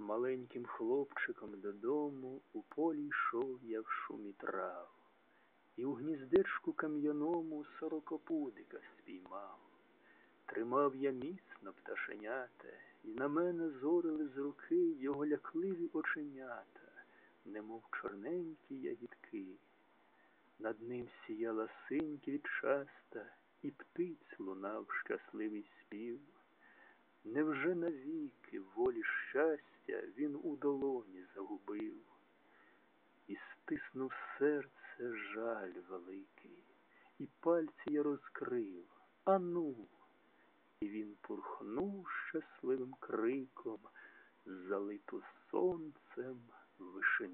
Маленьким хлопчиком додому У полі йшов я в шумі трав, І у гніздечку кам'яному Сорокопудика спіймав. Тримав я міцно пташеняте, І на мене зорили з руки Його лякливі оченята, Немов чорненькі ягідки. Над ним сіяла синь квітчаста, І птиць лунав щасливий спів невже навіки волі щастя він у долоні загубив і стиснув серце жаль великий, і пальці я розкрив. Ану, і він пурхнув щасливим криком, залиту сонцем вишину.